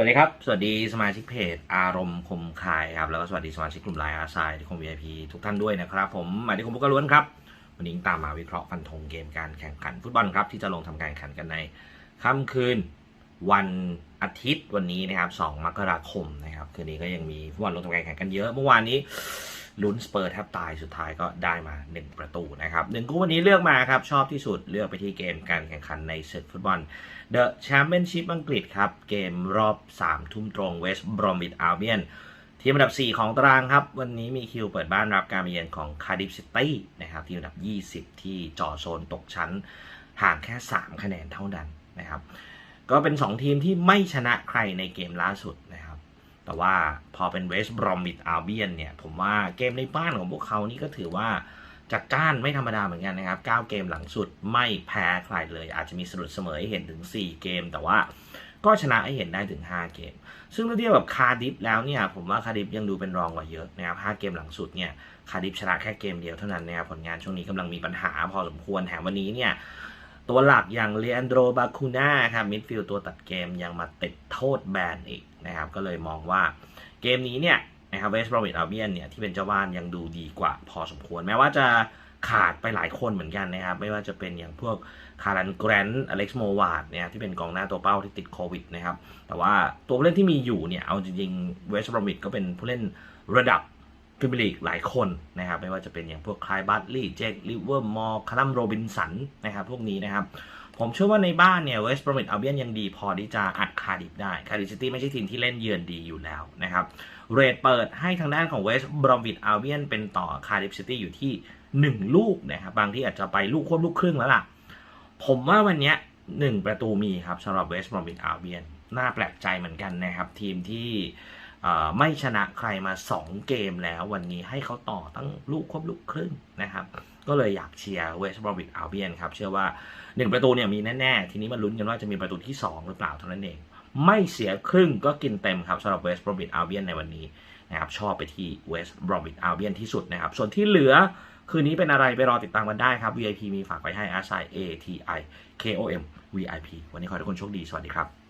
สวัสดีครับ สวัสดีสมาชิกเพจอารมณ์คมคายครับแล้วก็สวัสดีสมาชิกกลุ่มไลน์อาร์ไซด์ที่คง VIP ทุกท่านด้วยนะครับ ผมหมายถึงคุณบุกกล้วนครับ วันนี้ตามมาวิเคราะห์ฟันธงเกมการแข่งขันฟุตบอลครับ ที่จะลงทำการแข่งขันกันในค่ำคืนวันอาทิตย์วันนี้นะครับ 2 มกราคมนะครับ คืนนี้ก็ยังมีฟุตบอลลงทำการแข่งกันเยอะ เมื่อวานนี้ ลุ้นสเปอร์แทบตายสุดท้ายก็ได้มา 1 ประตูนะครับหนึ่งคู่วันนี้เลือกมาครับ ชอบที่สุดเลือกไปที่เกมการแข่งขันในศึกฟุตบอล The Championship อังกฤษครับ เกมรอบ 3 ทุ่มตรง West Bromwich Albion ทีมอันดับ 4 ของตารางครับ วันนี้มีคิวเปิดบ้านรับการมาเยือนของ Cardiff City นะครับทีมอันดับ 20 ที่จ่อโซนตกชั้นห่างแค่ 3 คะแนนเท่านั้นนะครับก็เป็น 2 ทีมที่ไม่ชนะใครในเกมล่าสุด แต่ว่าพอเป็น West Bromwich Albion เนี่ย ผมว่าเกมในบ้านของพวกเขานี่ก็ถือว่าจัดจ้านไม่ธรรมดาเหมือนกันนะครับ 9 เกมหลังสุดไม่แพ้ใครเลย อาจจะมีสะดุดเสมอให้เห็นถึง 4 เกม แต่ว่าก็ชนะให้เห็นได้ถึง 5 เกม ซึ่งถ้าเทียบกับคาร์ดิฟแล้วเนี่ย ผมว่าคาร์ดิฟยังดูเป็นรองกว่าเยอะนะครับ 5 เกมหลังสุดเนี่ยคาร์ดิฟชนะแค่เกมเดียวเท่านั้นนะครับ ผลงานช่วงนี้กำลังมีปัญหาพอสมควร แถมวันนี้เนี่ย ตัวหลักอย่างเลอันโดรบาคูน่าครับมิดฟิลด์ตัวตัดเกมยังมาติดโทษแบนอีกนะครับก็เลยมองว่าเกมนี้เนี่ยนะครับเวสต์บรอมิทอัลเบียนเนี่ยที่เป็นเจ้าบ้านยังดูดีกว่าพอสมควร แม้ว่าจะขาดไปหลายคนเหมือนกันนะครับ ไม่ว่าจะเป็นอย่างพวกคารันแกรนอเล็กซ์โมวาดเนี่ยที่เป็นกองหน้าตัวเป้าที่ติดโควิดนะครับ แต่ว่าตัวผู้เล่นที่มีอยู่เนี่ย เอาจริงๆเวสต์บรอมิทก็เป็นผู้เล่นระดับ พรีเมียร์ลีกหลายคนนะครับไม่ว่าจะเป็นอย่างพวกคลายบัตลี่เจคลิเวอร์มอร์คารัมโรบินสันนะครับพวกนี้นะครับผมเชื่อว่าในบ้านเนี่ยเวสต์บรอมิทอัลเบียนยังดีพอที่จะอัดคาร์ดิฟได้คาร์ดิฟซิตี้ไม่ใช่ทีมที่เล่นเยือนดีอยู่แล้วนะครับเรทเปิดให้ทางด้านของเวสต์บรอมิทอัลเบียนเป็นต่อคาร์ดิฟซิตี้อยู่ที่ 1 ลูกนะครับบางที่อาจจะไปลูกควบลูกครึ่งแล้วล่ะ ผมว่าวันนี้หนึ่งประตูมีครับสำหรับเวสต์บรอมิทอัลเบียนน่าแปลกใจเหมือนกันนะครับ ทีมที่ ไม่ชนะใครมา 2 เกมแล้ววันนี้ให้เขาต่อตั้งลูกควบลูกครึ่งนะครับ ก็เลยอยากเชียร์เวสต์บรอมิทอัลเบียนครับ เชื่อว่า 1 ประตูเนี่ยมีแน่ ๆ ทีนี้มาลุ้นกันว่าจะมีประตูที่ 2 หรือเปล่าเท่านั้นเอง ไม่เสียครึ่งก็กินเต็มครับสำหรับเวสต์บรอมิทอัลเบียนในวันนี้นะครับชอบไปที่เวสต์บรอมิทอัลเบียนที่สุดนะครับ ส่วนที่เหลือคืนนี้เป็นอะไรไปรอติดตามกันได้ครับ VIP มีฝากไปให้ s i A T I K O M VIP วันนี้ขอให้ทุกคนโชคดี สวัสดีครับ